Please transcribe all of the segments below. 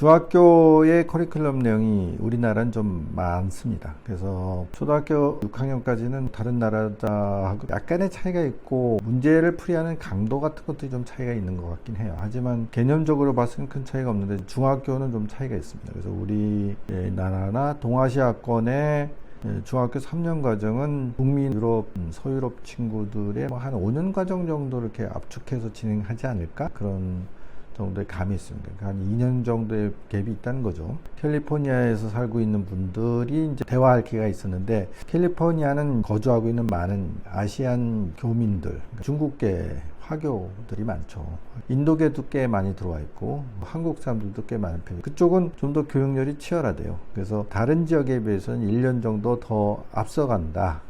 중학교의 커리큘럼 내용이 우리나라는 좀 많습니다. 그래서 초등학교 6학년까지는 다른 나라하고 약간의 차이가 있고 문제를 풀이하는 강도 같은 것들이 좀 차이가 있는 것 같긴 해요. 하지만 개념적으로 봤을 때는 큰 차이가 없는데 중학교는 좀 차이가 있습니다. 그래서 우리 나라나 동아시아권의 예, 중학교 3년 과정은 북미 유럽, 음, 서유럽 친구들의 뭐한 5년 과정 정도 이렇게 압축해서 진행하지 않을까? 그런 정도의 감이 있습니다. 그러니까 한 2년 정도의 갭이 있다는 거죠. 캘리포니아에서 살고 있는 분들이 이제 대화할 기회가 있었는데 캘리포니아는 거주하고 있는 많은 아시안 교민들, 그러니까 중국계 화교들이 많죠. 인도계도 꽤 많이 들어와 있고 한국 사람들도 꽤 많은 편이에요. 그쪽은 좀 더 교육열이 치열하대요. 그래서 다른 지역에 비해서는 1년 정도 더 앞서간다.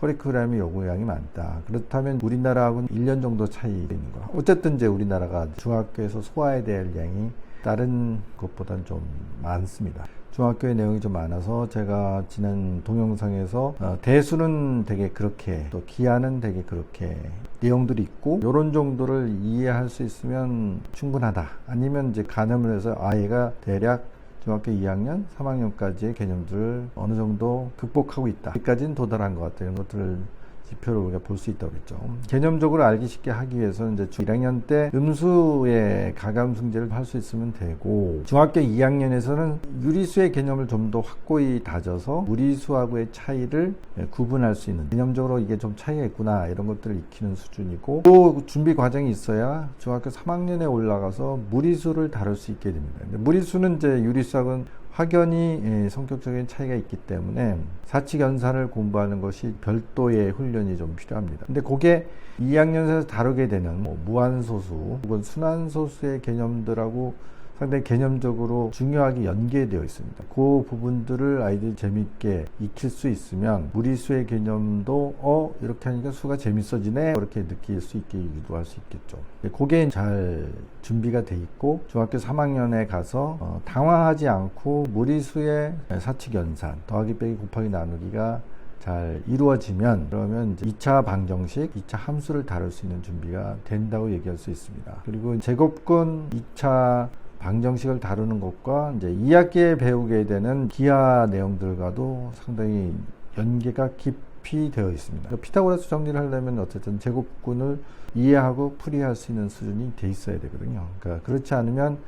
커리큘럼이 요구량이 많다. 그렇다면 우리나라하고는 1년 정도 차이 있는 거. 어쨌든 이제 우리나라가 중학교에서 소화해야 될 양이 다른 것보다는 좀 많습니다. 중학교의 내용이 좀 많아서 제가 지난 동영상에서 어, 대수는 되게 그렇게 또 기하는 되게 그렇게 내용들이 있고 이런 정도를 이해할 수 있으면 충분하다. 아니면 이제 가늠을 해서 아이가 대략 중학교 2학년, 3학년까지의 개념들을 어느 정도 극복하고 있다. 여기까지는 도달한 것 같아요. 이런 것들을 지표로 우리가 볼 수 있다고 그랬죠. 개념적으로 알기 쉽게 하기 위해서는 이제 중 1학년 때 음수의 가감 승제를 할 수 있으면 되고 중학교 2학년에서는 유리수의 개념을 좀 더 확고히 다져서 무리수하고의 차이를 예, 구분할 수 있는 개념적으로 이게 좀 차이가 있구나 이런 것들을 익히는 수준이고 또 준비 과정이 있어야 중학교 3학년에 올라가서 무리수를 다룰 수 있게 됩니다. 무리수는 이제 유리수하고는 확연히 예, 성격적인 차이가 있기 때문에 사칙연산을 공부하는 것이 별도의 훈련이 좀 필요합니다. 근데 그게 2학년에서 다루게 되는 뭐 무한소수 혹은 순환소수의 개념들하고 상당히 개념적으로 중요하게 연계되어 있습니다. 그 부분들을 아이들이 재밌게 익힐 수 있으면 무리수의 개념도 어 이렇게 하니까 수가 재밌어지네 이렇게 느낄 수 있게 유도할 수 있겠죠. 그게 잘 준비가 돼 있고 중학교 3학년에 가서 어, 당황하지 않고 무리수의 사칙 연산 더하기 빼기 곱하기 나누기가 잘 이루어지면 그러면 이제 2차 방정식, 2차 함수를 다룰 수 있는 준비가 된다고 얘기할 수 있습니다. 그리고 제곱근 2차 방정식을 다루는 것과 이제 2학기에 배우게 되는 기하 내용들과도 상당히 연계가 깊이 되어 있습니다. 피타고라스 정리를 하려면 어쨌든 제곱근을 이해하고 풀이할 수 있는 수준이 돼 있어야 되거든요. 그러니까 그렇지 않으면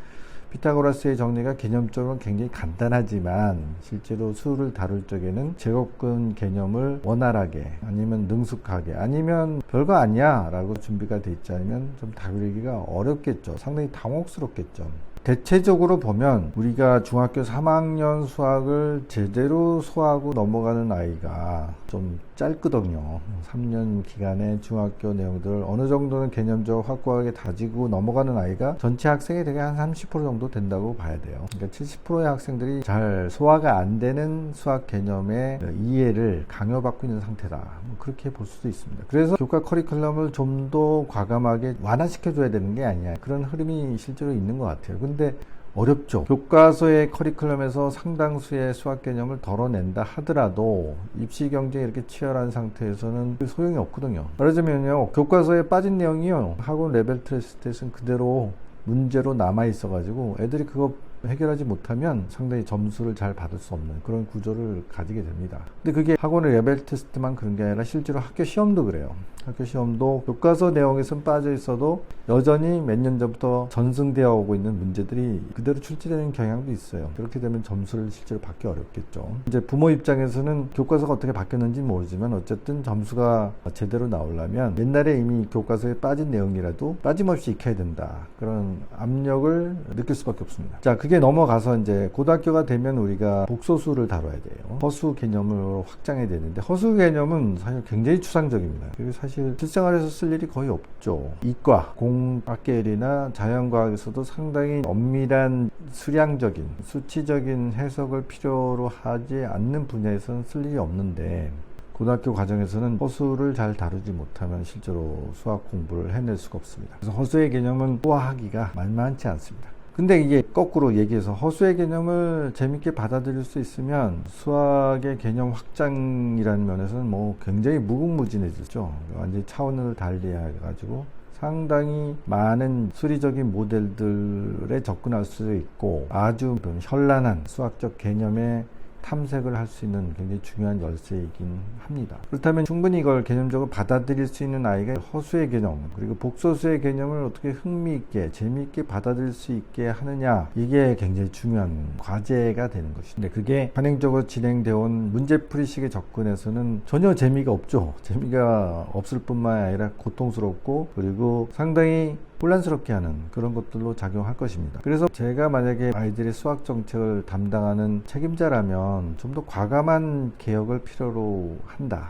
피타고라스의 정리가 개념적으로 굉장히 간단하지만 실제로 수를 다룰 적에는 제곱근 개념을 원활하게 아니면 능숙하게 아니면 별거 아니야 라고 준비가 돼 있지 않으면 좀 다루기가 어렵겠죠. 상당히 당혹스럽겠죠. 대체적으로 보면 우리가 중학교 3학년 수학을 제대로 소화하고 넘어가는 아이가 좀 짧거든요. 3년 기간에 중학교 내용들을 어느 정도는 개념적으로 확고하게 다지고 넘어가는 아이가 전체 학생이 되게 한 30% 정도 된다고 봐야 돼요. 그러니까 70%의 학생들이 잘 소화가 안 되는 수학 개념의 이해를 강요받고 있는 상태다. 뭐 그렇게 볼 수도 있습니다. 그래서 교과 커리큘럼을 좀 더 과감하게 완화시켜줘야 되는 게 아니야. 그런 흐름이 실제로 있는 것 같아요. 근데 어렵죠. 교과서의 커리큘럼에서 상당수의 수학 개념을 덜어낸다 하더라도 입시 경쟁이 이렇게 치열한 상태에서는 소용이 없거든요. 말하자면요, 교과서에 빠진 내용이요, 학원 레벨 테스트에서는 그대로 문제로 남아 있어가지고 애들이 그거 해결하지 못하면 상당히 점수를 잘 받을 수 없는 그런 구조를 가지게 됩니다. 근데 그게 학원의 레벨 테스트만 그런 게 아니라 실제로 학교 시험도 그래요. 학교 시험도 교과서 내용에선 빠져 있어도 여전히 몇 년 전부터 전승되어 오고 있는 문제들이 그대로 출제되는 경향도 있어요. 그렇게 되면 점수를 실제로 받기 어렵겠죠. 이제 부모 입장에서는 교과서가 어떻게 바뀌었는지 모르지만 어쨌든 점수가 제대로 나오려면 옛날에 이미 교과서에 빠진 내용이라도 빠짐없이 익혀야 된다. 그런 압력을 느낄 수밖에 없습니다. 자, 그게 넘어가서 이제 고등학교가 되면 우리가 복소수를 다뤄야 돼요. 허수 개념으로 확장해야 되는데 허수 개념은 사실 굉장히 추상적입니다. 그리고 사실 실생활에서 쓸 일이 거의 없죠. 이과, 공학계열이나 자연과학에서도 상당히 엄밀한 수량적인, 수치적인 해석을 필요로 하지 않는 분야에서는 쓸 일이 없는데 고등학교 과정에서는 허수를 잘 다루지 못하면 실제로 수학 공부를 해낼 수가 없습니다. 그래서 허수의 개념은 소화하기가 만만치 않습니다. 근데 이게 거꾸로 얘기해서 허수의 개념을 재밌게 받아들일 수 있으면 수학의 개념 확장이라는 면에서는 뭐 굉장히 무궁무진해졌죠. 완전히 차원을 달리 해가지고 상당히 많은 수리적인 모델들에 접근할 수 있고 아주 좀 현란한 수학적 개념의 탐색을 할 수 있는 굉장히 중요한 열쇠이긴 합니다. 그렇다면 충분히 이걸 개념적으로 받아들일 수 있는 아이가 허수의 개념 그리고 복소수의 개념을 어떻게 흥미있게 재미있게 받아들일 수 있게 하느냐 이게 굉장히 중요한 과제가 되는 것인데 그게 관행적으로 진행되어 온 문제풀이식의 접근에서는 전혀 재미가 없죠. 재미가 없을 뿐만 아니라 고통스럽고 그리고 상당히 혼란스럽게 하는 그런 것들로 작용할 것입니다. 그래서 제가 만약에 아이들의 수학 정책을 담당하는 책임자라면 좀 더 과감한 개혁을 필요로 한다.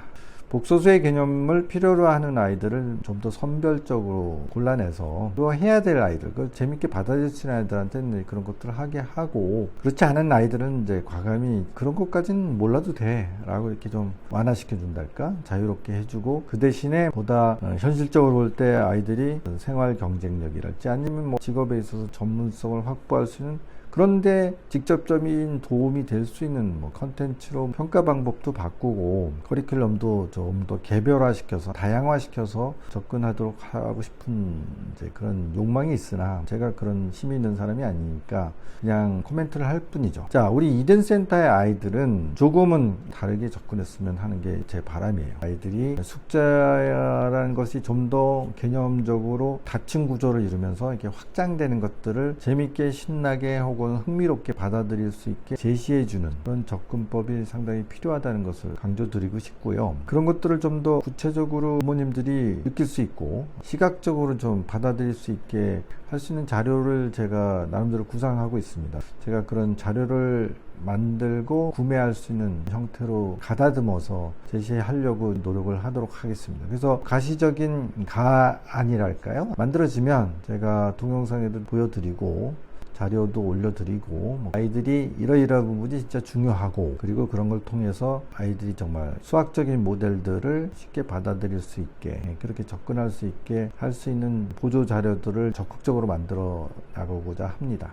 복소수의 개념을 필요로 하는 아이들을 좀 더 선별적으로 골라내서 또 해야 될 아이들, 그 재밌게 있는 아이들한테는 그런 것들을 하게 하고 그렇지 않은 아이들은 이제 과감히 그런 것까지는 몰라도 돼라고 이렇게 좀 완화시켜 준달까? 자유롭게 해주고 그 대신에 보다 어, 현실적으로 볼 때 아이들이 생활 경쟁력이랄지 아니면 뭐 직업에 있어서 전문성을 확보할 수 있는 그런데 직접적인 도움이 될 수 있는 뭐 컨텐츠로 평가 방법도 바꾸고 커리큘럼도 좀 더 개별화시켜서 다양화시켜서 접근하도록 하고 싶은 이제 그런 욕망이 있으나 제가 그런 힘이 있는 사람이 아니니까 그냥 코멘트를 할 뿐이죠. 자, 우리 이든 센터의 아이들은 조금은 다르게 접근했으면 하는 게 제 바람이에요. 아이들이 숙제라는 것이 좀 더 개념적으로 닫힌 구조를 이루면서 이렇게 확장되는 것들을 재밌게 신나게 혹은 흥미롭게 받아들일 수 있게 제시해주는 그런 접근법이 상당히 필요하다는 것을 강조드리고 싶고요. 그런 것들을 좀 더 구체적으로 부모님들이 느낄 수 있고 시각적으로 좀 받아들일 수 있게 할 수 있는 자료를 제가 나름대로 구상하고 있습니다. 제가 그런 자료를 만들고 구매할 수 있는 형태로 가다듬어서 제시하려고 노력을 하도록 하겠습니다. 그래서 가시적인 가안이랄까요? 만들어지면 제가 동영상에도 보여드리고 자료도 올려드리고 뭐 아이들이 이러이러한 부분이 진짜 중요하고 그리고 그런 걸 통해서 아이들이 정말 수학적인 모델들을 쉽게 받아들일 수 있게 그렇게 접근할 수 있게 할 수 있는 보조 자료들을 적극적으로 만들어 나가고자 합니다.